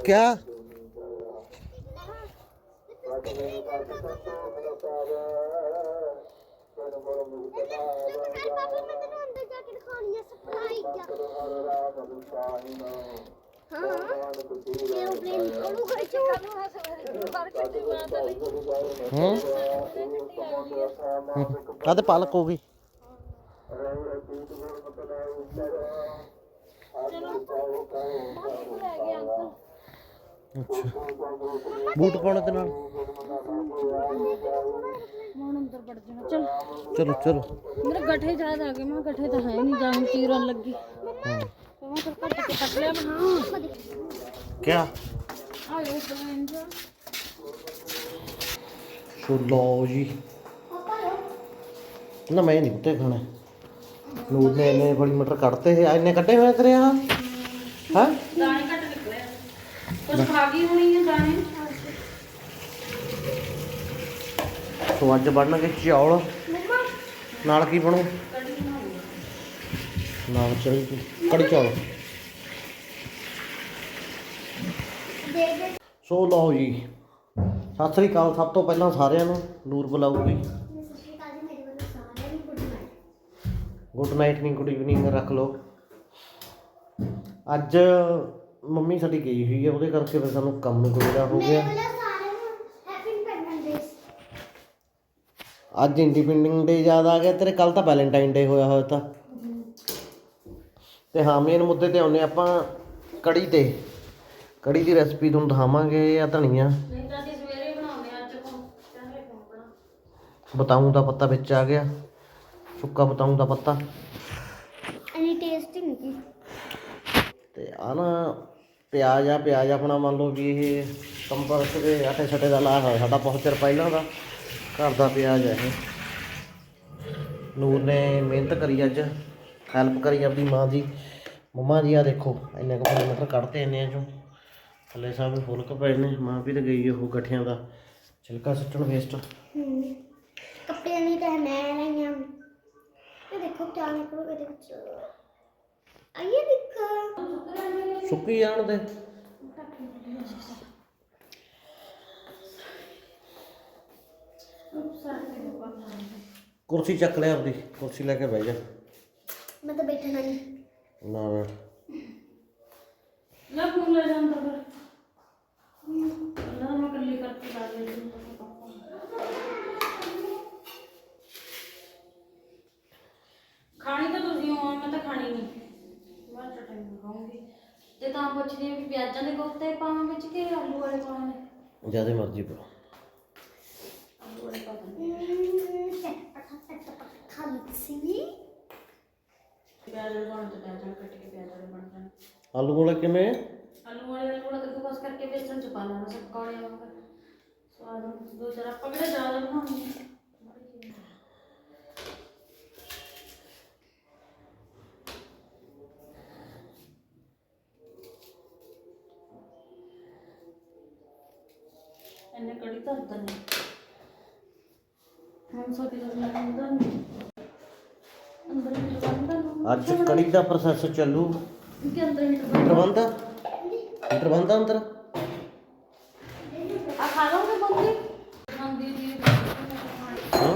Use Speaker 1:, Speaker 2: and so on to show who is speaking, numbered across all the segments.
Speaker 1: क्या
Speaker 2: ਹੂੰ।
Speaker 1: ਆ ਤੇ ਪਾਲਕ ਅੱਛਾ ਬੂਟ ਪਾਉਣ ਦੇ ਨਾਲ?
Speaker 2: ਹੁਣ ਅੰਦਰ ਵੜ ਜਾਣਾ ਚਲ
Speaker 1: ਚਲੋ। ਚਲੋ
Speaker 2: ਮੇਰੇ ਗੱਠੇ ਯਾਦ ਆ ਗਏ ਮੈਂ ਕਿਹਾ ਗੱਠੇ ਤਾਂ ਹੈ ਨਹੀਂ ਜਾਨ ਚੀਰਨ ਲੱਗੀ। ਮੈਂ ਫਿਰ ਕੱਟ ਕੇ ਕੱਟ ਲਿਆ ਮੈਂ
Speaker 1: क्या
Speaker 2: ਆ ਲੋ ਬ੍ਰੈਂਡ
Speaker 1: ਸੋ ਲਓ ਜੀ। ਨਾ ਮੈਂ ਨਹੀਂ ਕੁੱਤੇ ਖਾਣਾ। ਨੂਰ ਨੇ ਇਹਨੇ ਬੜੀ ਮਟਰ ਕੱਢਤੇ ਹੈ ਇਹਨੇ ਕੱਢੇ ਹੋਏ ਤੇਰੇ ਆ ਹਾਂ?
Speaker 2: ਦਾਣੇ ਕੱਟ ਨਿਕਲੇ ਕੁਝ ਖਾ ਗਈ ਹੋਣੀ ਹੈ ਦਾਣੇ?
Speaker 1: ਸੋ ਅੱਜ ਬਣਨਗੇ ਚੌਲ। ਨਾਲ ਕੀ ਬਣੂ? ਨਾਲ ਚੜੀ ਕੜੀ ਚੌਲ। ਸੋ ਲਓ ਜੀ ਸਤਿ ਸ੍ਰੀ ਅਕਾਲ ਸਭ ਤੋਂ ਪਹਿਲਾਂ ਸਾਰਿਆਂ ਨੂੰ ਨੂਰ ਬੁਲਾਊਗੀ। ਗੁੱਡ ਨਾਈਟ ਨਹੀਂ ਗੁੱਡ ਇਵਨਿੰਗ ਰੱਖ ਲਓ। ਅੱਜ ਮੰਮੀ ਸਾਡੀ ਗਈ ਹੋਈ ਹੈ ਉਹਦੇ ਕਰਕੇ ਫਿਰ ਸਾਨੂੰ ਕੰਮ ਗੁਜ਼ਰਾ ਹੋ ਗਿਆ। ਅੱਜ ਇੰਡੀਪੈਂਡੈਂਸ ਡੇ ਯਾਦ ਆ ਗਿਆ ਤੇਰੇ ਕੱਲ ਤਾਂ ਵੈਲੈਂਟਾਈਨ ਡੇ ਹੋਇਆ ਹੋਇਆ ਤਾਂ। ਤੇ ਹਾਂ ਮੇਨ ਮੁੱਦੇ ਤੇ ਆਉਨੇ ਆਪਾਂ ਕੜੀ ਤੇ। ਕੜੀ ਦੀ ਰੈਸਪੀ ਤੁਹਾਨੂੰ ਦਿਖਾਵਾਂਗੇ ਆ ਧਨੀਆ।
Speaker 2: ਨਹੀਂ ਤਾਂ ਅਸੀਂ ਸਵੇਰੇ ਬਣਾਉਂਦੇ ਆ ਅੱਜ ਕੋ ਚਾਹੇ ਪੌਂਕਣਾ
Speaker 1: ਬਤਾਊਂ ਦਾ ਪੱਤਾ ਵਿੱਚ ਆ ਗਿਆ। ਸੁੱਕਾ ਬਤਾਊਂ ਦਾ ਪੱਤਾ
Speaker 2: ਅਨੀ ਟੇਸਟੀ ਨਹੀਂ
Speaker 1: ਤੇ ਆ ਨਾ ਪਿਆਜ਼ ਆ ਪਿਆਜ਼ ਆਪਣਾ ਮੰਨ ਲਓ ਵੀ ਇਹ ਕੰਪਰਸ ਦੇ ਆਟੇ ਛੱਟੇ ਦਾ ਲਾਇਆ ਹੋਇਆ ਸਾਡਾ ਬਹੁਤ ਚਿਰ ਪਹਿਲਾਂ ਦਾ। ਘਰ ਦਾ ਪਿਆਜ਼ ਹੈ ਇਹ। ਨੂਰ ਨੇ ਮਿਹਨਤ ਕਰੀ ਅੱਜ ਹੈਲਪ ਕਰੀ ਆਪਣੀ ਮਾਂ ਦੀ। ਮੰਮਾ ਜੀ ਆ ਦੇਖੋ ਇੰਨੇ ਕੁ ਮਟਰ ਕੱਢਤੇ ਇੰਨੇ ਚੋਂ। ਥੱਲੇ ਸਭ ਫੁਲਕ ਪਏ ਨੇ ਮਾਂ ਵੀ ਤੇ ਗਈ ਉਹ ਗੱਠਿਆਂ ਦਾ। ਛਿਲਕਾ ਸੁੱਟਣ ਵੇਸਟ
Speaker 2: ਕੱਪੜੇ ਨਹੀਂ ਤਾਂ ਮੈਂ ਲਈਆਂ ਇਹ ਦੇਖੋ ਕਿਆ ਨਿਕਲੂ ਇਹਦੇ ਵਿੱਚ ਆਈਏ ਦੇਖੋ।
Speaker 1: ਸੁੱਕੀ ਜਾਣ ਦੇ। ਕੁਰਸੀ ਚੱਕ ਲੈ ਆਪਦੀ ਕੁਰਸੀ ਲੈ ਕੇ ਬਹਿ ਜਾ।
Speaker 2: ਮੈਂ ਤਾਂ ਬੈਠਣਾ ਨਹੀਂ
Speaker 1: ਨਾ ਬੈਠ।
Speaker 2: ਲੈ ਫੋਨ ਲੈ ਜਾਂ ਅੰਦਰ ਫਿਰ। ਅੱਲਾ ਮੈਂ ਕੱਲੀ ਕਰਕੇ ਲਾ ਲਈ ਖਾਣੀ ਤਾਂ ਤੁਸੀਂ ਹੋ ਮੈਂ ਤਾਂ ਖਾਣੀ ਨਹੀਂ। ਮੈਂ ਤਾਂ ਟਾਈਮ ਖਾਉਂਗੀ ਤੇ ਤਾਂ ਪੁੱਛਦੀ ਹਾਂ ਵੀ ਪਿਆਜ਼ਾਂ ਦੇ ਕੋਫਤੇ ਪਾਵਾਂ ਵਿੱਚ ਕਿ ਆਲੂ ਵਾਲੇ ਪਾਵਾਂ ਨੇ
Speaker 1: ਜਿਆਦੇ ਮਰਜ਼ੀ ਪਾ
Speaker 2: ਆਲੂ ਵਾਲੇ ਪਾ ਪਿਆਜ਼ ਵਾਲੇ ਬਣ ਤੇ ਪਿਆਜ਼ਾਂ ਕੱਟ ਕੇ ਪਿਆਜ਼ ਵਾਲੇ ਬਣ ਜਾਣ।
Speaker 1: ਆਲੂ ਵਾਲਾ ਕਿਵੇਂ?
Speaker 2: ਆਲੂ ਵਾਲੇ ਦਾ ਥੋੜਾ ਕੱਦੂਕਸ ਕਰਕੇ ਬੇਸਨ ਚ ਪਾ ਲੈਣਾ ਸਭ ਕਾਲੇ ਵਾਂਗ ਸਵਾਦ ਨੂੰ। ਦੋ ਚਾਰ ਆਪਾਂ ਕਿਹੜਾ ਜ਼ਿਆਦਾ ਬਣਾਉਂਦੇ ਹਾਂ ਇਹਨੇ ਕੜੀ ਹੁਣ ਦਾ ਨਹੀਂ ਅੰਦਰ
Speaker 1: ਅੱਜ ਕੜੀ ਦਾ ਪ੍ਰੋਸੈਸ ਚੱਲੂ।
Speaker 2: ਕਿ ਅੰਦਰ
Speaker 1: ਹੀਟਰ ਬੰਦ ਆ। ਹੀਟਰ ਬੰਦ ਆ ਅੰਦਰ।
Speaker 2: ਆ ਖਾ ਲਓਗੇ ਬੰਦੇ ਖਾਂਦੀ ਜੀ।
Speaker 1: ਹਾਂ।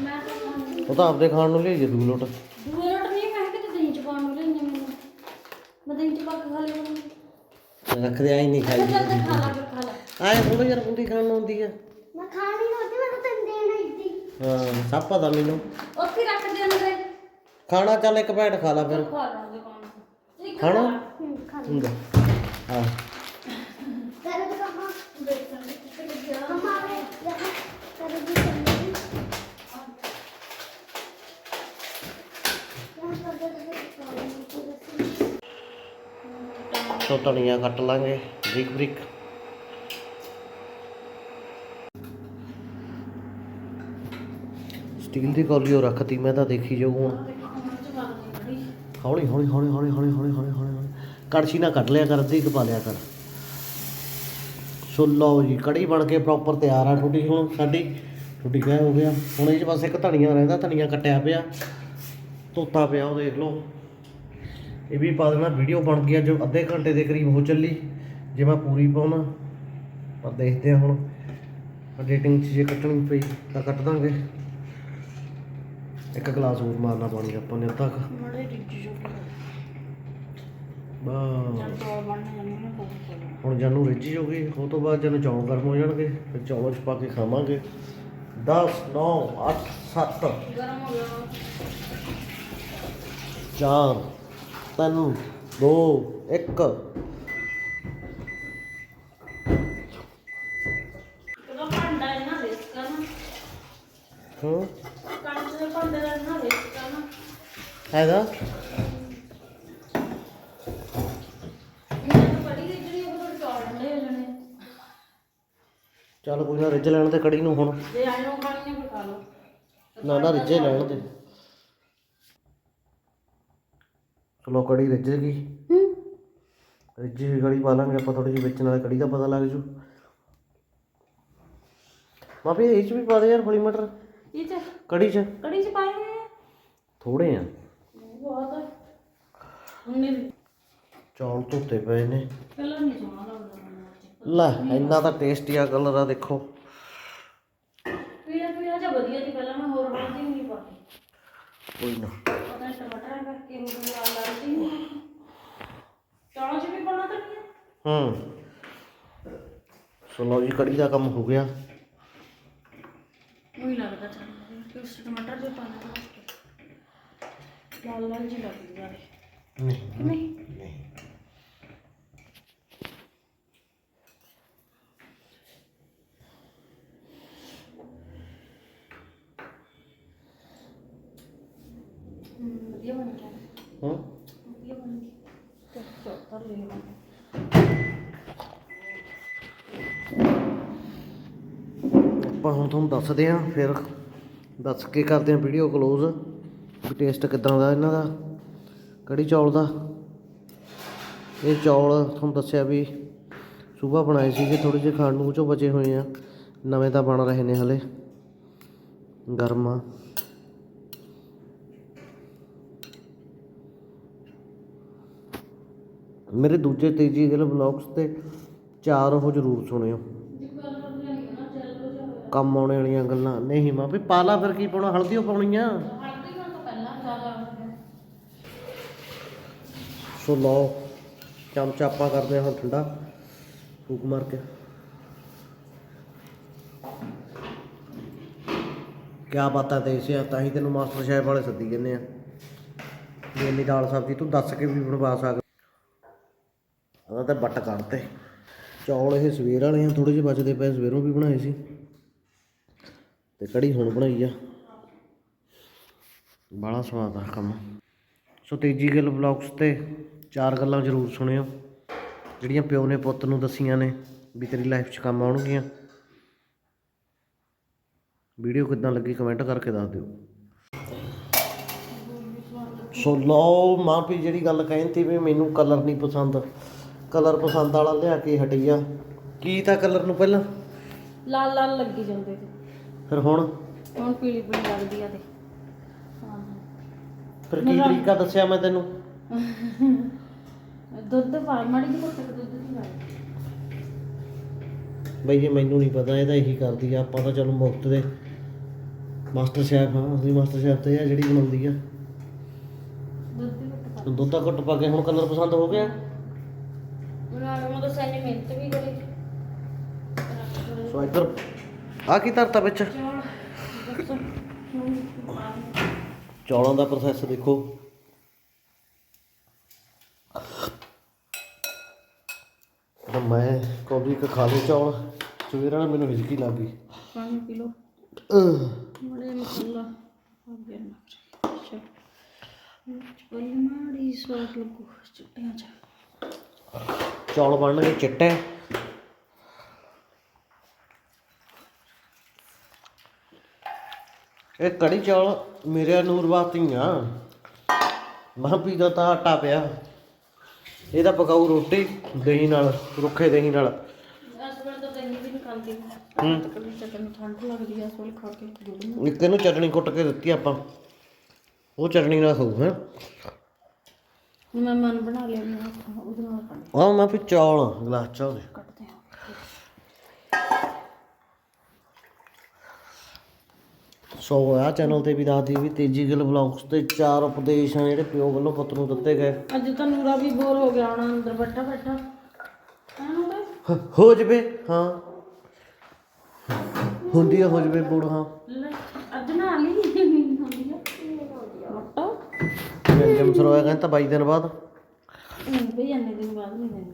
Speaker 2: ਮੈਂ ਤਾਂ ਖਾਂਦੀ
Speaker 1: ਉਹ ਤਾਂ ਆਪਦੇ ਖਾਣ ਨੂੰ ਲਈ ਜੇ ਦੂ ਲੋਟ।
Speaker 2: ਦੂਏ ਰੋਟ ਨਹੀਂ ਮੈਂ ਕਿਤੇ ਦਹੀਂ ਚ ਪਾਉਣ ਨੂੰ ਲੈਣੀ ਮੈਨੂੰ। ਮੈਂ ਦਹੀਂ ਚ ਪਾ ਕੇ ਖਾ ਲਿਆ
Speaker 1: ਰੱਖਦੇ ਆਈ ਨਹੀਂ ਖਾਈ
Speaker 2: ਚੱਲ ਤੇ ਖਾ ਲਾ ਫਿਰ ਖਾ ਲਾ
Speaker 1: ਆਏ ਥੋੜਾ ਯਾਰ ਬੁੰਦੀ ਖਾਣ ਨੂੰ ਹੁੰਦੀ ਆ।
Speaker 2: ਮੈਂ ਖਾਣੀ ਰੋਟੀ ਮੈਂ ਤਾਂ ਤੈਨੂੰ ਦੇਣਾ ਇੱਦੀ
Speaker 1: ਹਾਂ ਸਭ ਪਤਾ ਮੈਨੂੰ।
Speaker 2: ਉੱਥੇ ਰੱਖ ਦੇ ਅੰਦਰ।
Speaker 1: ਖਾਣਾ ਚੱਲ ਇੱਕ ਬੈਠ ਖਾ ਲਾ ਫਿਰ।
Speaker 2: ਖਾ ਲਾਂਗੇ ਪਾਣੀ ਇੱਕ
Speaker 1: ਖਾਣਾ? ਹੁੰਦਾ। ਹਾਂ।
Speaker 2: ਕਰ ਦੇ ਦੇਖਾਂਗੇ ਕਰ ਦੇ
Speaker 1: ਸੋ ਧਨੀਆ ਕੱਟ ਲਾਂਗੇ ਬਰੀਕ ਬਰੀਕ ਸਟੀਲ ਦੀ ਕੌਲੀ ਉਹ ਰੱਖਤੀ, ਮੈਂ ਤਾਂ ਦੇਖੀ ਜਾਊ ਹੁਣ। ਹੌਲੀ ਹੌਲੀ ਹੌਲੀ ਹੌਲੀ ਹੌਲੀ ਹੌਲੀ ਹੌਲੀ ਹੌਲੀ ਹੌਲੀ। ਕੜਛੀ ਨਾਲ ਕੱਢ ਲਿਆ ਕਰ, ਅੱਧੀ ਕੁ ਪਾ ਲਿਆ ਕਰ। ਸੋ ਲਓ ਜੀ, ਕੜੀ ਬਣ ਕੇ ਪ੍ਰੋਪਰ ਤਿਆਰ ਆ ਤੁਹਾਡੀ ਹੁਣ, ਸਾਡੀ। ਤੁਹਾਡੀ ਕਹਿ ਹੋ ਗਿਆ? ਹੁਣ ਇਹ 'ਚ ਬਸ ਇੱਕ ਧਨੀਆ ਰਹਿੰਦਾ, ਧਨੀਆ ਕੱਟਿਆ ਪਿਆ। ਧੋਤਾ ਪਿਆ, ਉਹ ਦੇਖ ਲਓ। ਇਹ ਵੀ ਪਾ ਦੇਣਾ ਵੀਡੀਓ ਬਣ ਗਈ ਜੋ ਅੱਧੇ ਘੰਟੇ ਦੇ ਕਰੀਬ ਹੋ ਚੱਲੀ। ਜੇ ਮੈਂ ਪੂਰੀ ਪਾਉਣਾ ਪਰ ਦੇਖਦੇ ਹਾਂ ਹੁਣ। ਐਡੀਟਿੰਗ 'ਚ ਜੇ ਕੱਟਣੀ ਪਈ, ਤਾਂ ਕੱਟ ਦਾਂਗੇ। ਇੱਕ ਗਲਾਸ ਹੋਰ ਮਾਰਨਾ ਪਾਣੀ ਦਾ ਆਪਾਂ ਨੇ ਅੱਧਾ ਕੁ।
Speaker 2: ਮੜੇ
Speaker 1: ਬਸ।
Speaker 2: ਚੱਲ ਦੋ ਨੇ
Speaker 1: ਹੁਣ ਜਾਨੂੰ ਰਿੱਝ ਜੂਗੀ ਉਹ ਤੋਂ ਬਾਅਦ ਜਦੋਂ ਚੌਲ ਗਰਮ ਹੋ ਜਾਣਗੇ ਫਿਰ ਚੌਲਾਂ 'ਚ ਪਾ ਕੇ ਖਾਵਾਂਗੇ। 10 9 8 7
Speaker 2: ਗਰਮ ਹੋ ਗਿਆ
Speaker 1: 4 3 2 1
Speaker 2: ਉਹਦਾ ਭਾਂਡਾ ਇਹਨਾਂ ਵੇਸਟ ਕਰਨਾ
Speaker 1: ਹੂੰ
Speaker 2: ਕੰਚ ਦੇ ਭਾਂਡੇ ਦਾ ਇਹਨਾਂ ਵੇਸਟ ਕਰਨਾ
Speaker 1: ਹੈਗਾ? ਚੱਲ ਕੋਈ ਨਾ ਰਿੱਝ ਲੈਣ ਤੇ ਕੜੀ ਨੂੰ ਹੁਣ।
Speaker 2: ਜੇ ਨੂੰ ਖਾਣੀ ਹੈ ਫਿਰ ਖਾ ਲਓ
Speaker 1: ਨਾ ਨਾ ਰਿੱਝੇ ਲੈਣ ਤੇ। ਚਲੋ ਕੜੀ ਰਿੱਝ ਗਈ। ਰਿੱਝੀ ਹੋਈ ਕੜੀ ਪਾ ਲਾਂਗੇ ਆਪਾਂ ਥੋੜੀ ਜਿਹੀ ਵਿੱਚ ਨਾਲ ਕੜੀ ਦਾ ਪਤਾ ਲੱਗ ਜੂ। ਮਾਪੀ ਇਹ ਚ ਵੀ ਪਾ ਦੇ ਯਾਰ ਫਲੀ ਮਟਰ।
Speaker 2: ਇਹ ਚ?
Speaker 1: ਕੜੀ ਚ?
Speaker 2: ਕੜੀ ਚ ਪਾਏ ਹੋਏ ਆ।
Speaker 1: ਥੋੜੇ ਆ।
Speaker 2: ਉਹਨੇ
Speaker 1: ਚੌਲ ਧੁੱਤੇ ਪਏ ਨੇ
Speaker 2: ਪਹਿਲਾਂ ਨਹੀਂ ਸੋਹਣਾ ਲੱਗਦਾ ਮੈਨੂੰ ਅੱਜ
Speaker 1: ਲੈ ਇੰਨਾ ਤਾਂ ਟੇਸਟੀ ਆ ਕਲਰ ਆ ਦੇਖੋ
Speaker 2: ਪੀਲਾ ਪੀਲਾ ਜਿਹਾ ਵਧੀਆ ਸੀ ਪਹਿਲਾਂ ਮੈਂ ਹੋਰ ਬਣਦੀ ਨਹੀਂ ਪਾਈ
Speaker 1: ਕੋਈ ਨਾ
Speaker 2: ਪਤਾ ਨਹੀਂ ਟਮਾਟਰ ਕਰਕੇ ਉਹ ਲਾਲ ਲਾਲ ਸੀ ਚੌਲਾਂ ਚ ਵੀ ਪਾਉਣਾ ਤਾਂ ਨਹੀਂ ਹੈ
Speaker 1: ਹੂੰ ਸੋ ਲਓ ਜੀ ਕੜੀ ਦਾ ਕੰਮ ਹੋ ਗਿਆ
Speaker 2: ਉਹੀ ਲੱਗਦਾ ਚੱਲ ਕਿ ਉਸ ਟਮਾਟਰ ਜੇ ਪਾਣਾ ਤਾਂ ਲਾਲ ਲਾਲ ਜਿਹੀ ਲੱਗਦੀ ਆ
Speaker 1: ਨਹੀਂ
Speaker 2: ਨਹੀਂ
Speaker 1: ਨਹੀਂ
Speaker 2: ਹਮ, ਵਧੀਆ ਬਣ ਗਿਆ
Speaker 1: ਹੂੰ
Speaker 2: ਵਧੀਆ ਬਣ ਗਿਆ ਤੇ ਚੌਥਾ ਲੈ ਲਵਾਂਗੇ
Speaker 1: ਆਪਾਂ ਹੁਣ ਤੁਹਾਨੂੰ ਦੱਸਦੇ ਹਾਂ ਫਿਰ ਦੱਸ ਕੇ ਕਰਦੇ ਹਾਂ ਵੀਡੀਓ ਕਲੋਜ਼ ਵੀ ਟੇਸਟ ਕਿਦਾਂ ਦਾ ਇਹਨਾਂ ਦਾ। ਕੜੀ ਚੌਲ ਦਾ? ਇਹ ਚੌਲ ਤੁਹਾਨੂੰ ਦੱਸਿਆ ਵੀ ਸਵੇਰ ਬਣਾਏ ਸੀਗੇ ਥੋੜੇ ਜਿਹੇ ਖਾਣ ਨੂੰ 'ਚੋਂ ਬਚੇ ਹੋਏ ਆ। ਨਵੇਂ ਤਾਂ ਬਣ ਰਹੇ ਨੇ ਹਲੇ। ਗਰਮ। ਆ ਮੇਰੇ ਦੂਜੇ ਤੀਜੀ ਦਿਲ ਵਲੌਗਸ ਤੇ ਚਾਰ ਉਹ ਜ਼ਰੂਰ ਸੁਣਿਓ। ਕੰਮ ਆਉਣੇ ਵਾਲੀਆਂ ਗੱਲਾਂ। ਨਹੀਂ ਮਾਂ, ਵੀ ਪਾਲਾ ਫਿਰ ਕੀ ਪਾਉਣਾ, ਹਲਦੀ ਓ ਪਾਉਣੀ ਆ
Speaker 2: ਹਲਦੀ ਨਾਲ ਤਾਂ ਪਹਿਲਾਂ ਜ਼ਿਆਦਾ
Speaker 1: ਸੋ ਲਓ, ਚਮਚਾ ਆਪਾਂ ਕਰਦੇ ਹਾਂ ਠੰਡਾ। ਫੂਕ ਮਾਰ ਕੇ। ਕਿਆ ਬਾਤਾਂ ਤੇ ਇਸੇ ਤਾਂ ਹੀ ਤੈਨੂੰ ਮਾਸਟਰ ਸ਼ੈਫ ਵਾਲੇ ਸੱਦੀ ਜੰਨੇ ਆ। ਵੀ ਇੰਨੀ ਦਾਲ ਸਬਜ਼ੀ ਤੂੰ ਦੱਸ ਕੇ ਵੀ ਬਣਵਾ ਸਕਦਾ। ਉਹਦਾ ਤਾਂ ਬੱਟ ਕੱਢਤੇ। ਚੌਲ ਇਹ ਸਵੇਰ ਵਾਲੇ ਆ ਥੋੜੇ ਜਿਹੇ ਬਚਦੇ ਪਏ, ਸਵੇਰੋਂ ਵੀ ਬਣਾਏ ਸੀ। ਤੇ ਕੜੀ ਹੁਣ ਬਣਾਈ ਆ। ਬੜਾ ਸਵਾਦ ਆ ਕੰਮ। ਸੋ ਤੇਜ਼ੀ ਗੱਲ ਬਲੌਗਸ ਤੇ ਚਾਰ ਗੱਲਾਂ ਜ਼ਰੂਰ ਸੁਣਿਓ। ਜਿਹੜੀਆਂ ਪਿਓ ਨੇ ਪੁੱਤ ਨੂੰ ਦੱਸੀਆਂ ਨੇ ਵੀ ਤੇਰੀ ਲਾਈਫ 'ਚ ਕੰਮ ਆਉਣਗੀਆਂ। ਵੀਡੀਓ ਕਿੱਦਾਂ ਲੱਗੀ ਕਮੈਂਟ ਕਰਕੇ ਦੱਸ ਦਿਓ। ਸੋ ਲਓ ਮਾਂ ਵੀ ਜਿਹੜੀ ਗੱਲ ਕਹਿੰਦੀ ਵੀ ਮੈਨੂੰ ਕਲਰ ਨਹੀਂ ਪਸੰਦ। ਕਲਰ ਪਸੰਦ ਵਾਲਾ ਲਿਆ ਕੇ ਹਟੀ ਆ ਕੀ ਤਾਂ ਕਲਰ ਨੂੰ ਪਹਿਲਾਂ?
Speaker 2: ਲਾਲ ਲਾਲ ਲੱਗੀ ਜਾਂਦੇ ਤੇ।
Speaker 1: ਫਿਰ ਹੁਣ?
Speaker 2: ਹੁਣ ਪੀਲੀ ਪੀਲੀ ਲੱਗਦੀ ਆ ਤੇ।
Speaker 1: ਫਿਰ ਕੀ ਤਰੀਕਾ ਦੱਸਿਆ ਮੈਂ ਤੈਨੂੰ?
Speaker 2: ਦੁੱਧ ਪਾ ਮਾੜੀ ਜਿਹੀ ਘੁੱਟ ਕੇ ਦੁੱਧ ਦੀ ਪਾਈ
Speaker 1: ਬਈ ਇਹ ਮੈਨੂੰ ਨਹੀਂ ਪਤਾ ਇਹ ਤਾਂ ਇਹੀ ਕਰਦੀ ਆ ਆਪਾਂ ਤਾਂ ਚਲੋ ਮੁਫਤ ਦੇ ਮਾਸਟਰ ਸ਼ੈਫ ਹਾਂ ਅਸੀਂ ਮਾਸਟਰ ਸ਼ੈਫ ਤੇ ਆ ਜਿਹੜੀ ਬਣਾਉਂਦੀ ਆ।
Speaker 2: ਦੁੱਧ ਦੀ ਘੁੱਟ ਪਾ।
Speaker 1: ਤੇ ਦੁੱਧ ਦਾ ਘੁੱਟ ਪਾ ਕੇ ਹੁਣ ਕਲਰ ਪਸੰਦ ਹੋ ਗਿਆ?
Speaker 2: ਬਣਾ ਲਵਾਂ ਤਾਂ ਸੈਨੀ ਮਿਹਨਤ ਵੀ ਕਰੇ।
Speaker 1: ਸੋ ਇੱਧਰ ਆ ਕੀ ਧਰਤਾ ਵਿੱਚ?
Speaker 2: ਦੱਸੋ।
Speaker 1: ਚੌਲਾਂ ਦਾ ਪ੍ਰੋਸੈਸ ਦੇਖੋ। ਮੈਂ ਕੌਲੀ ਕ ਖਾ ਲਏ ਚੌਲ ਸਵੇਰ ਨਾਲ ਮੈਨੂੰ ਹਿਜਕੀ ਲੱਗ ਗਈ।
Speaker 2: ਪਾਣੀ ਪੀ ਲਓ।
Speaker 1: ਅਹ,
Speaker 2: ਮੜੇ ਮਸਾਲਾ ਆ ਗਿਆ ਨਾ ਅੱਛਾ ਚਪਲ ਮਾੜੀ ਸਵਾਦ ਲੱਗੂ ਚਿੱਟਿਆਂ ਚ।
Speaker 1: ਚੌਲ ਬਣਨਗੇ ਚਿੱਟੇ। ਇਹ ਕੜੀ ਚੌਲ ਮੇਰੇ ਨੂਰ ਵਾਤੀਆਂ ਮਾਂ ਪੀਦਾ ਤਾਂ ਆਟਾ ਪਿਆ। ਇਹਦਾ ਪਕਾਉ ਰੋਟੀ ਦਹੀਂ ਨਾਲ ਰੁੱਖੇ ਦਹੀਂ ਨਾਲ।
Speaker 2: ਤਾਂ ਆ
Speaker 1: ਇੱਕ ਇਹਨੂੰ ਚਟਣੀ ਕੁੱਟ ਕੇ ਦਿੱਤੀ ਆਪਾਂ। ਉਹ ਚਟਣੀ ਨਾਲ ਖਾਊ ਹੈ।
Speaker 2: ਮੈਂ ਮਨ ਬਣਾ ਲਿਆ ਉਹਦੇ ਨਾਲ
Speaker 1: ਆ ਮੈਂ ਵੀ ਚੌਲ ਗਲਾਸ ਚੌਲ।
Speaker 2: ਕੱਢਦੇ ਹਾਂ
Speaker 1: ਸੋ ਆ ਚੈਨਲ ਤੇ ਵੀ ਦੱਸਦੀ ਵੀ ਤੇਜੀ ਗਿੱਲ ਵਲੌਗਸ ਤੇ ਚਾਰ ਉਪਦੇਸ਼ ਆ ਜਿਹੜੇ ਪਿਓ ਵੱਲੋਂ ਪੁੱਤ ਨੂੰ ਦਿੱਤੇ ਗਏ।
Speaker 2: ਅੱਜ ਤਾਂ ਨੂਰਾ ਵੀ ਬੋਰ ਹੋ ਗਿਆ ਹੋਣਾ ਅੰਦਰ ਬੈਠਾ ਬੈਠਾ। ਹਾਂ
Speaker 1: ਹ- ਜਵੇ ਹਾਂ। ਹੁੰਦੀ ਆ ਹੋ ਜਵੇ ਬੁੜ ਹਾਂ।
Speaker 2: ਅੱਜ ਨਾ ਲਈ। ਹੁੰਦੀ ਆ ਮੋਟਾ
Speaker 1: ਜਮ ਸਰੋਇਆ ਕਹਿੰਦਾ 22 ਦਿਨ ਬਾਅਦ।
Speaker 2: ਨਹੀਂ ਬਈ ਇੰਨੇ ਦਿਨ ਬਾਅਦ ਨਹੀਂ ਦੇਣਾ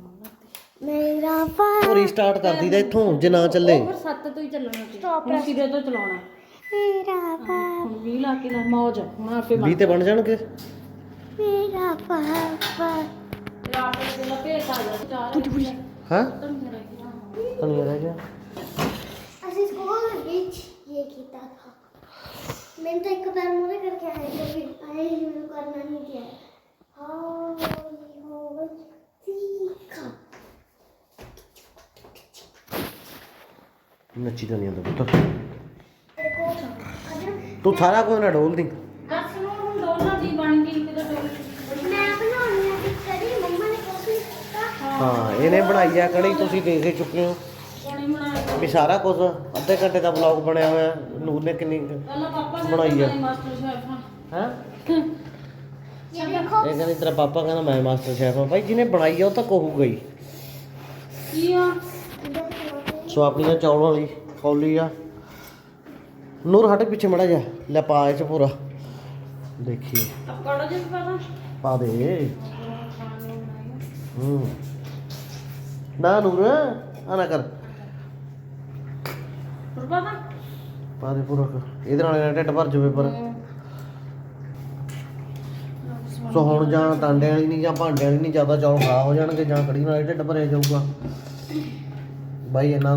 Speaker 3: ਮੇਰਾ ਪਾ
Speaker 1: ਉਹ ਰੀਸਟਾਰਟ ਕਰਦੀ ਦਾ ਇੱਥੋਂ ਜੇ ਨਾ ਚੱਲੇ।
Speaker 2: ਫਿਰ 7 ਤੋਂ ਹੀ ਚੱਲਣਾ ਸੀ। ਸਿਰੇ ਤੋਂ ਚਲਾਉਣਾ।
Speaker 3: ਮੇਰਾ
Speaker 2: ਹੁਣ 20 ਲਾ ਕੇ ਲੈ ਮੌਜ ਹੁਣ ਆਪੇ
Speaker 1: 20 ਤੇ ਬਣ ਜਾਣਗੇ।
Speaker 3: ਮੇਰਾ ਪਾਪਾ
Speaker 2: ਰਾਤ ਭੇਤ ਆ ਜਾ ਚਾਰ ਤਾਂ ਮੇਰਾ ਕੀ
Speaker 1: ਧਨੀਆ ਰਹਿ ਗਿਆ।
Speaker 3: ਅਸੀਂ ਸਕੂਲ ਵਿੱਚ ਇਹ ਕੀਤਾ ਥਾ ਮੈਂ ਤਾਂ ਇੱਕ ਬਾਰ ਮੂਰੇ ਕਰਕੇ ਆਇਆ ਕਿ ਵੀ ਆਏ ਹੀ ਮੈਨੂੰ ਕਰਨਾ ਨਹੀਂ ਦਿਆ ਸਿੱਖਾ।
Speaker 1: ਨੱਚੀ ਤਾਂ ਨਹੀਂ ਆਉਂਦਾ ਪੁੱਤ। ਤੂੰ ਸਾਰਾ ਕੁਝ ਨਾ ਡੋਲਦੀ
Speaker 2: ਦੱਸ ਨੂੰ ਹੁਣ ਡੋਲਣਾ ਦੀ ਬਣ ਗਈ ਕਿਤੇ ਡੋਲ
Speaker 3: ਮੈਂ ਬਣਾਉਣੀ ਆ ਕਿ ਕਰੀ ਮੰਮਾ ਨੇ ਕੋਸ਼ਿਸ਼ ਕੀਤਾ।
Speaker 1: ਹਾਂ ਇਹਨੇ ਬਣਾਈ ਆ ਕੜੀ ਤੁਸੀਂ ਦੇਖ ਹੀ ਚੁੱਕੇ ਹੋ। ਵੀ ਸਾਰਾ ਕੁਝ ਅੱਧੇ ਘੰਟੇ ਦਾ ਵਲੌਗ ਬਣਿਆ ਹੋਇਆ ਨੂਰ ਨੇ ਕਿੰਨੀ
Speaker 2: ਪਹਿਲਾਂ ਪਾਪਾ ਨੇ
Speaker 1: ਬਣਾਈ ਆ।
Speaker 2: ਮਾਸਟਰ ਸ਼ੈਫ
Speaker 1: ਹਾਂ?
Speaker 3: ਇਹ
Speaker 1: ਕਹਿੰਦੀ ਤੇਰਾ ਪਾਪਾ ਕਹਿੰਦਾ ਮੈਂ ਮਾਸਟਰ ਸ਼ੈਫ ਹਾਂ। ਭਾਈ ਜਿਹਨੇ ਬਣਾਈ ਆ ਉਹ ਤਾਂ ਕਹੂਗਾ ਹੀ।
Speaker 2: ਕੀ ਆ?
Speaker 1: ਸੋ ਆਪਣੀਆਂ ਚੌਲਾਂ ਵਾਲੀ ਕੌਲੀ ਆ। ਨੂਰ ਹਟ ਪਿੱਛੇ ਮੜਾ ਜਾ ਲੈ ਪਾ ਇਹ ਚ ਪੂਰਾ। ਦੇਖੀਏ। ਪਾ ਦੇ। ਹੂੰ। ਨਾ ਨੂਰ ਆ ਨਾ ਕਰ।
Speaker 2: ਪਰ
Speaker 1: ਪਾ ਦੇ। ਪੂਰਾ ਕਰ। ਇਹਦੇ ਨਾਲ ਇਹਦਾ ਢਿੱਡ ਭਰ ਜਾਵੇ ਪਰ ਸੋ ਹੁਣ ਜਾਂ ਟਾਂਡੇ ਵਾਲੀ ਨਹੀਂ ਜਾਂ ਭਾਂਡੇ ਵਾਲੀ ਨਹੀਂ ਜ਼ਿਆਦਾ ਚੌਲ ਖਾ ਹੋ ਜਾਣਗੇ ਜਾਂ ਕੜੀ ਨਾਲ ਢਿੱਡ ਭਰਿਆ ਜਾਊਗਾ। ਬਾਈ ਇਹਨਾਂ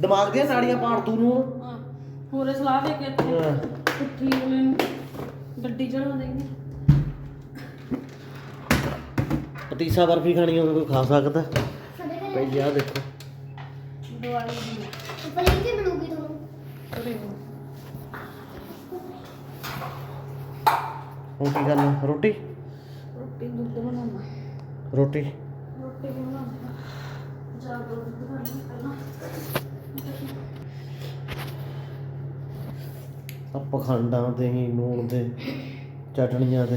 Speaker 1: ਦਿਮਾਗ ਦੀਆਂ ਨਾੜੀਆਂ ਪਾੜ ਤੂੰ ਨੂੰ।
Speaker 2: ਹਾਂ ਸਲਾਹ ਦੇ ਕੇ ਇੱਥੇ ਉੱਠੀ ਨੂੰ ਗੱਡੀ ਚੜਾ ਦੇਗੀ
Speaker 1: ਪਤੀਸਾ ਬਰਫੀ ਖਾਣੀ ਹੋਵੇ ਕੋਈ ਖਾ ਸਕਦਾ।
Speaker 3: ਸਾਡੇ
Speaker 1: ਆ ਦੇਖੋ।
Speaker 2: ਦੁਆਲੀ ਦੀ।
Speaker 3: ਉੱਪਰ
Speaker 1: ਹੁਣ ਕੀ ਕਰਨਾ? ਰੋਟੀ?
Speaker 2: ਰੋਟੀ
Speaker 1: ਰੋਟੀ?
Speaker 2: ਰੋਟੀ ਬਣਾਉਣਾ ਜਾ
Speaker 1: ਆ ਪਖੰਡਾਂ ਤੇ ਹੀ ਨੂਣ ਤੇ ਚਟਣੀਆਂ ਤੇ।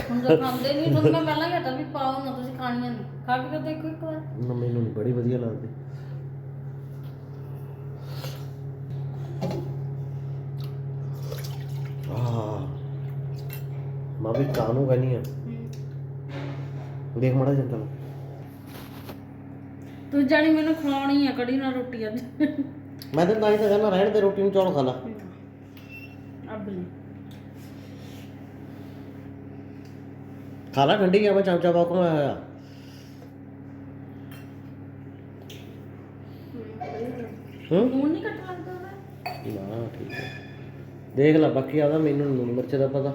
Speaker 2: ਹੁਣ ਤਾਂ ਖਾਂਦੇ ਨਹੀਂ ਤੁਹਾਨੂੰ ਮੈਂ ਪਹਿਲਾਂ ਕਹਤਾ ਵੀ ਪਾਓ ਨਾ ਤੁਸੀਂ ਖਾਣੀਆਂ ਨਹੀਂ ਖਾ ਕੇ ਤਾਂ ਦੇਖੋ ਇੱਕ ਵਾਰ।
Speaker 1: ਨਾ ਮੈਨੂੰ ਨਹੀਂ ਬੜੀ ਵਧੀਆ ਲੱਗਦੀ। ਆ ਮੈਂ ਵੀ ਕਾਨੂੰ ਕਹਿੰਦੀ ਆ? ਦੇਖ ਮੜਾ ਜਾਂਦਾ
Speaker 2: ਤੂੰ ਜਾਣੀ ਮੈਨੂੰ ਖਵਾਉਣੀ ਆ ਕੜੀ ਨਾਲ ਰੋਟੀ ਅੱਜ
Speaker 1: ਮੈਂ ਤਾਂ ਨਹੀਂ ਤਾਂ ਕਹਿੰਦਾ ਰਹਿਣ ਦੇ ਰੋਟੀ ਨੂੰ ਚੌਲ ਖਾ ਲਾ।
Speaker 2: ਅੱਬ
Speaker 1: ਖਾ ਲਾ ਠੰਡੀ ਆ ਮੈਂ ਚਮਚਾ ਪਾ ਕੇ ਮੈਂ ਆਇਆ। ਹੂੰ?
Speaker 2: ਨੂਨ ਨਹੀਂ ਕੱਟ ਲੱਗਦਾ ਉਹਦਾ?
Speaker 1: ਨਾ ਠੀਕ ਹੈ ਦੇਖ ਲੈ ਬਾਕੀ ਆਦਾ ਮੈਨੂੰ ਨੀ ਲੂਣ ਮਿਰਚ ਦਾ ਪਤਾ।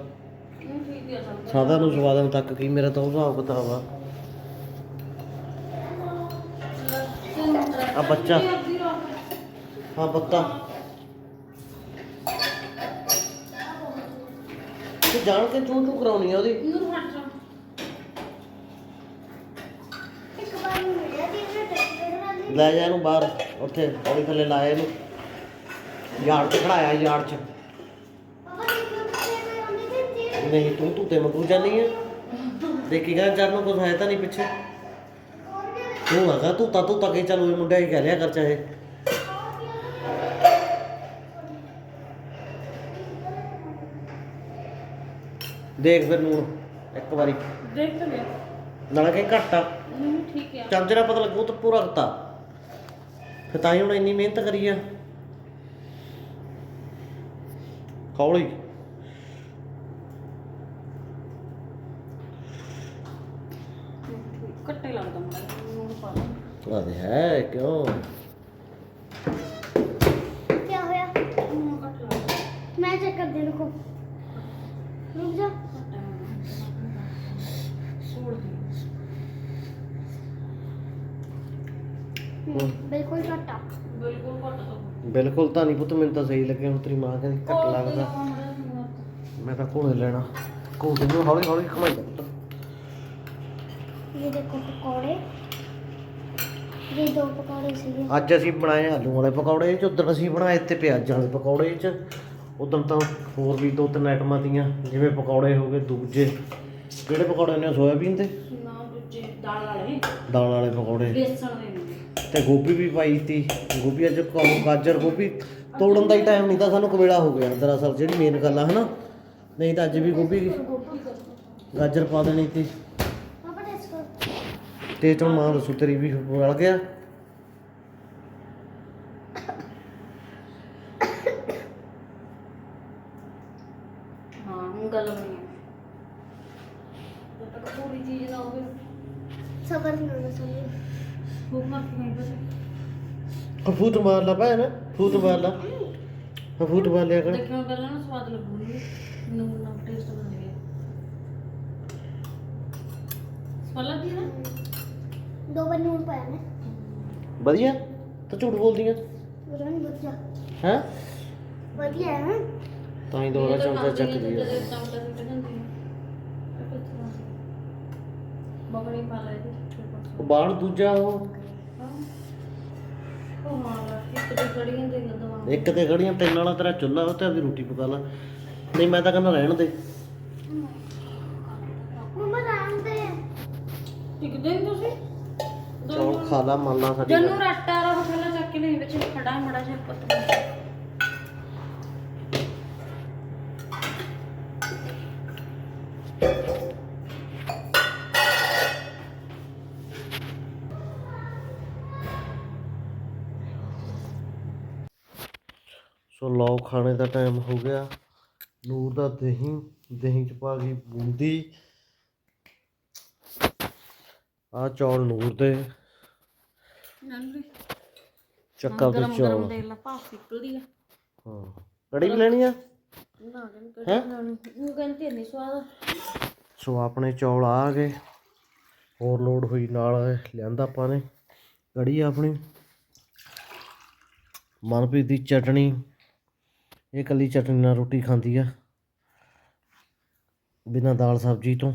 Speaker 2: ਠੀਕ ਹੈ ਸਭ
Speaker 1: ਸਾਦਾ ਨੂੰ ਸਵਾਦਨ ਤੱਕ ਕੀ ਮੇਰਾ ਤਾਂ ਉਹ ਹਿਸਾਬ ਕਿਤਾਬ ਆ। ਆ ਬੱਚਾ। ਹਾਂ ਪੱਤਾ ਤੂੰ ਜਾਣ ਕੇ ਚੂੰ ਚੂੰ ਕਰਾਉਣੀ ਆ ਉਹਦੀ।
Speaker 2: ਨੂਰ ਹਟ ਜਾ
Speaker 3: ਇੱਕ ਵਾਰ ਨੂੰ ਮਿਲਿਆ ਕਿ ਇਹਨੇ ਟੱਕਰ ਕਰਾ ਲਈ
Speaker 1: ਲੈ ਜਾ ਇਹਨੂੰ ਬਾਹਰ ਉੱਥੇ ਪੌੜੀ ਥੱਲੇ ਲਾਇਆ ਇਹਨੂੰ। ਯਾਰਡ 'ਚ ਖੜਾਇਆ ਯਾਰਡ 'ਚ।
Speaker 3: ਪਾਪਾ ਦੇਖੋ ਤੇ
Speaker 1: ਨਹੀਂ ਤੂੰ ਤੂੰ ਤੇ ਮਕੂ ਜਾਨੀ ਹੈ ਦੇਖੀ ਗਾ ਚਰਨ ਨੂੰ ਕੁਝ ਹੈ ਤਾਂ ਨਹੀਂ ਪਿੱਛੇ। ਤੂੰ ਹੈਗਾ ਤੂੰ ਤਾਂ ਤੂੰ ਤਾਂ ਕੇ ਚੱਲ ਉਹ ਮੁੰਡਾ ਹੀ ਕਹਿ ਲਿਆ ਕਰ ਚਾਹੇ। ਦੇਖ ਫਿਰ ਨੂੰ ਇੱਕ ਵਾਰੀ।
Speaker 2: ਦੇਖ ਤਾਂ ਲਿਆ।
Speaker 1: ਨਾਲੇ ਕਿ ਘੱਟ ਆ।
Speaker 2: ਨਹੀਂ ਠੀਕ ਹੈ
Speaker 1: ਚਮਚੇ ਨਾਲ ਪਤਾ ਲੱਗੂ ਤਾਂ ਪੂਰਾ ਕਰਤਾ ਫਿਰ ਤਾਂ ਹੀ ਹੁਣ ਇੰਨੀ ਮਿਹਨਤ ਕਰੀ ਆ। ਹੌਲੀ
Speaker 2: ਘੱਟੇ ਲੱਗਦਾ ਮੁੰਡਾ। ਪਾ ਦੇ
Speaker 1: ਹੈ ਕਿਉਂ?
Speaker 3: ਕੀ ਹੋਇਆ? ਮੈਂ ਚੈੱਕ ਕਰ ਦੇ ਰੁਕੋ। ਰੁਕ ਜਾ। ਬਿਲਕੁਲ ਘਟਾ
Speaker 2: ਬਿਲਕੁਲ ਘੱਟ ਤੋਂ
Speaker 1: ਬਿਲਕੁਲ ਤਾਂ ਨਹੀਂ ਪੁੱਤ ਮੈਨੂੰ ਤਾਂ ਸਹੀ ਲੱਗਿਆ ਹੁਣ ਤੇਰੀ ਮਾਂ ਕਹਿੰਦੀ ਘੱਟ ਲੱਗਦਾ। ਮੈਂ ਤਾਂ ਘੋੜੇ ਲੈਣਾ। ਘੋੜੇ ਨੂੰ ਹੌਲੀ ਹੌਲੀ ਘਮਾਈ ਜਾ ਪੁੱਤ।
Speaker 3: ਇਹ ਦੇਖੋ ਪਕੌੜੇ। ਇਹ ਦੋ ਪਕੌੜੇ ਸੀਗੇ।
Speaker 1: ਅੱਜ ਅਸੀਂ ਬਣਾਏ ਆਲੂ ਵਾਲੇ ਪਕੌੜੇ ਚ ਉਦੋਂ ਅਸੀਂ ਬਣਾਏ ਤੇ ਪਿਆਜ਼ਾਂ ਵਾਲੇ ਪਕੌੜੇ ਚ। ਉਦੋਂ ਤਾਂ ਹੋਰ ਵੀ ਦੋ ਤਿੰਨ ਆਈਟਮਾਂ ਤੀਆਂ ਜਿਵੇਂ ਪਕੌੜੇ ਹੋ ਗਏ ਦੂਜੇ। ਕਿਹੜੇ ਪਕੌੜੇ ਨੇ ਸੋਇਆਬੀਨ ਦੇ?
Speaker 2: ਨਾ ਦੂਜੇ ਦਾਲ ਵਾਲੇ।
Speaker 1: ਦਾਲ ਵਾਲੇ ਪਕੌੜੇ।
Speaker 2: ਬੇਸਣ ਦੇ
Speaker 1: ਤੇ ਗੋਭੀ ਵੀ ਪਾਈ ਤੀ। ਗੋਭੀ ਅੱਜ ਕ- ਗਾਜਰ ਗੋਭੀ ਤੋੜਨ ਦਾ ਹੀ ਟਾਈਮ ਨਹੀਂ ਤਾਂ ਸਾਨੂੰ ਕਵੇਲਾ ਹੋ ਗਿਆ ਦਰਅਸਲ ਜਿਹੜੀ ਮੇਨ ਗੱਲ ਆ ਹਨਾ? ਨਹੀਂ ਤਾਂ ਅੱਜ ਵੀ ਗੋਭੀ ਗਾਜਰ ਪਾ ਦੇਣੀ ਤੀ। ਤੇ ਚੋਂ ਮਾਂ ਦੱਸੂ ਤੇਰੀ ਵੀ ਵਲ ਗਿਆ।
Speaker 2: ਹਾਂ ਹੁਣ ਗੱਲ ਬਣੀ ਹੈ। ਜਦ ਤੱਕ ਪੂਰੀ ਚੀਜ਼ ਨਾ ਹੋਵੇ।
Speaker 3: ਸਬਰ ਨਾਲ ਸੁਣੋ
Speaker 2: ਭੁੱਖ ਮਰ ਕੇ ਬਸ।
Speaker 1: ਫੂਟ ਮਾਰ ਲਾ ਭੈਣ ਫੂਟ ਮਾਰ ਲਾ। ਫੂਟ ਮਾਰ ਲਿਆ ਕਰ।
Speaker 2: ਦੇਖਿਓ ਪਹਿਲਾਂ ਨਾ ਸਵਾਦ ਲੱਗੂਗੀ। ਨੂਨ ਨਾਲ ਟੇਸਟ ਬਣੇਗਾ ਸਵਾਦ ਲੱਗਦੀ ਹੈ ਨਾ?
Speaker 3: ਦੋ ਵਾਰ ਨੂਨ ਪਾਇਆ ਮੈਂ।
Speaker 1: ਵਧੀਆ? ਤਾਂ ਝੂਠ ਬੋਲਦੀਆਂ।
Speaker 3: ਉਹਦਾ ਨਹੀਂ ਬੱਚਾ
Speaker 1: ਹੈ?
Speaker 3: ਵਧੀਆ ਹੈ ਨਾ।
Speaker 1: ਤਾਂ ਹੀ ਦੁਬਾਰਾ ਚਮਚਾ ਚੱਕਦੀ ਆ
Speaker 2: ਬਗੜੀ ਪਾ ਲੈ ਇਹਦੇ
Speaker 1: ਉਹ ਬਾਣ ਦੂਜਾ ਉਹ।
Speaker 2: ਉਹ ਮਾਰ ਇੱਕ ਤੇ ਖੜੀਆਂ
Speaker 1: ਇੱਕ ਤੇ ਖੜੀਆਂ ਤਿੰਨ ਵਾਲਾ ਤੇਰਾ ਚੁੱਲ੍ਹਾ ਉਹ ਤੇ ਆਪਦੀ ਰੋਟੀ ਪਕਾ ਲਾ। ਨਹੀਂ ਮੈਂ ਤਾਂ ਕਹਿੰਦਾ ਰਹਿਣ ਦੇ
Speaker 3: ਮਮਾ ਰਾਮ ਦੇ
Speaker 2: ਇੱਕ ਦਿਨ ਤੁਸੀਂ
Speaker 1: ਚੌਲ ਖਾ ਲਾ ਮੰਨ ਲਾ ਸਾਡੀ
Speaker 2: ਜਨੂੰ
Speaker 1: ਗੱਲ।
Speaker 2: ਰੱਟਾ ਰੋ ਪਹਿਲਾਂ ਚੱਕ ਕੇ ਨਹੀਂ ਵਿੱਚ ਖੜਾ ਮੜਾ ਜਿਹਾ ਪੱਤਰ
Speaker 1: ਸੋ ਲਓ ਖਾਣੇ ਦਾ ਟਾਈਮ ਹੋ ਗਿਆ। ਨੂਰ ਦਾ ਦਹੀਂ ਦਹੀਂ ਚ ਪਾ ਗਈ ਬੂੰਦੀ। ਆ ਚੌਲ ਨੂਰ ਦੇ। ਚੱਕਾ
Speaker 2: ਗਰਮ
Speaker 1: ਚੌਲ
Speaker 2: ਗਰਮ ਦੇ ਲਾ ਭਾਫ ਨਿਕਲਦੀ ਆ।
Speaker 1: ਹਾਂ। ਕੜੀ ਵੀ ਲੈਣੀ ਆ?
Speaker 2: ਨਾ ਉਹ ਕਹਿੰਦੀ ਨਹੀਂ ਸਵਾਦ
Speaker 1: ਸੋ ਆਪਣੇ ਚੌਲ ਆ ਗਏ। ਹੋਰ ਲੋਡ ਹੋਈ ਨਾਲ ਲਿਆਂਦਾ ਆਪਾਂ ਨੇ। ਕੜੀ ਆਪਣੀ। ਮਨਪ੍ਰੀਤ ਦੀ ਚਟਣੀ। ਇਹ ਕੱਲੀ ਚਟਣੀ ਨਾਲ ਰੋਟੀ ਖਾਂਦੀ ਆ। ਬਿਨਾਂ ਦਾਲ ਸਬਜ਼ੀ ਤੋਂ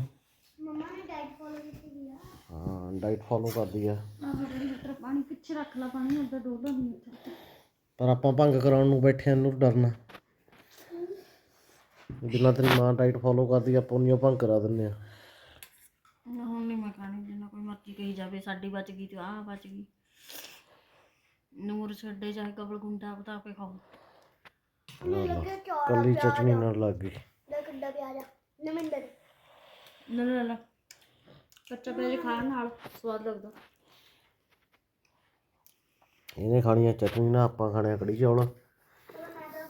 Speaker 3: ਮਮਾ ਨੇ ਡਾਈਟ ਫੋਲੋ ਕੀਤੀ ਆ
Speaker 1: ਹਾਂ ਡਾਈਟ ਫੋਲੋ ਕਰਦੀ ਆ।
Speaker 2: ਆਹ ਲੀਟਰ ਪਾਣੀ ਪਿੱਛੇ ਰੱਖ ਲਾ ਪਾਣੀ ਉੱਧਰ ਡੋਲਦਾ ਨਹੀਂ ਇੱਥੇ
Speaker 1: ਪਰ ਆਪਾਂ ਭੰਗ ਕਰਾਉਣ ਨੂੰ ਬੈਠੇ ਆਂ ਨੂੰ ਡਰਨਾ। ਜਿੰਨਾ ਤੇਰੀ ਮਾਂ ਡਾਈਟ ਫੋਲੋ ਕਰਦੀ ਆ, ਆਪਾਂ ਉਨੀਓ ਭੰਗ ਕਰਾ ਦਿੰਦੇ ਆ।
Speaker 2: ਹੁਣ ਨਹੀਂ ਮੈਂ ਖਾਣੀ ਜਿੰਨਾ ਕੋਈ ਮਰਜ਼ੀ ਕਹੀ ਜਾਵੇ ਸਾਡੀ ਬਚ ਗਈ ਤੇ ਆਹ ਬਚ ਗਈ। ਨੂਰ ਛੱਡੇ ਚਾਹੇ ਕਬਲ ਗੁੰਡਾ ਬਤਾ ਕੇ ਖਾਓ।
Speaker 1: ਕੱਲੀ ਚਟਣੀ ਨਾਲ ਲੱਗ ਗਈ।
Speaker 3: ਦਾ ਕੱਡਾ ਪਿਆਜ਼ ਆ। ਨਮਿੰਦਰ
Speaker 2: ਨਾ ਨਾ ਨਾ ਕੱਚਾ ਪਿਆਜ਼ ਖਾਣ ਨਾਲ ਸਵਾਦ ਲੱਗਦਾ।
Speaker 1: ਇਹਨੇ ਖਾਣੀ ਆ ਚਟਣੀ ਨਾਲ ਆਪਾਂ ਖਾਣੇ ਆ ਕੜੀ ਚੌਲ।
Speaker 3: ਮੈਂ ਤਾਂ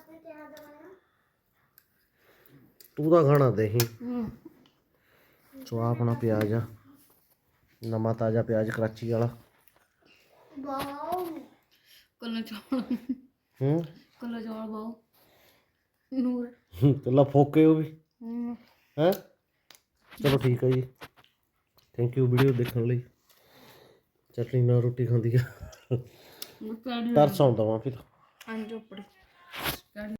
Speaker 1: ਤੂੰ ਖਾਣਾ ਦਹੀਂ।
Speaker 2: ਹੂੰ।
Speaker 1: ਸੋ ਆਹ ਆਪਣਾ ਪਿਆਜ਼ ਆ। ਨਵਾਂ ਤਾਜ਼ਾ ਪਿਆਜ਼ ਕਰਾਚੀ ਵਾਲਾ।
Speaker 3: ਵਾਓ।
Speaker 2: ਕੱਲਾ ਚੌਲ।
Speaker 1: ਹੂੰ।
Speaker 2: ਕੱਲਾ ਚੌਲ ਬਾਓ ਨੂਰ।
Speaker 1: ਕੱਲਾ ਫੋਕੇ ਉਹ ਵੀ।
Speaker 2: ਹੈ।
Speaker 1: ਚਲੋ ਠੀਕ ਹੈ ਜੀ। ਥੈਂਕ ਯੂ ਵੀਡੀਓ ਦੇਖਣ ਲਈ। ਚਟਨੀ ਨਾਲ ਰੋਟੀ ਖਾਂਦੀ ਆ। ਤਰਸ ਆਉਂਦਾ ਵਾ ਫਿਰ।
Speaker 2: ਅੰਜੋਪੜੀ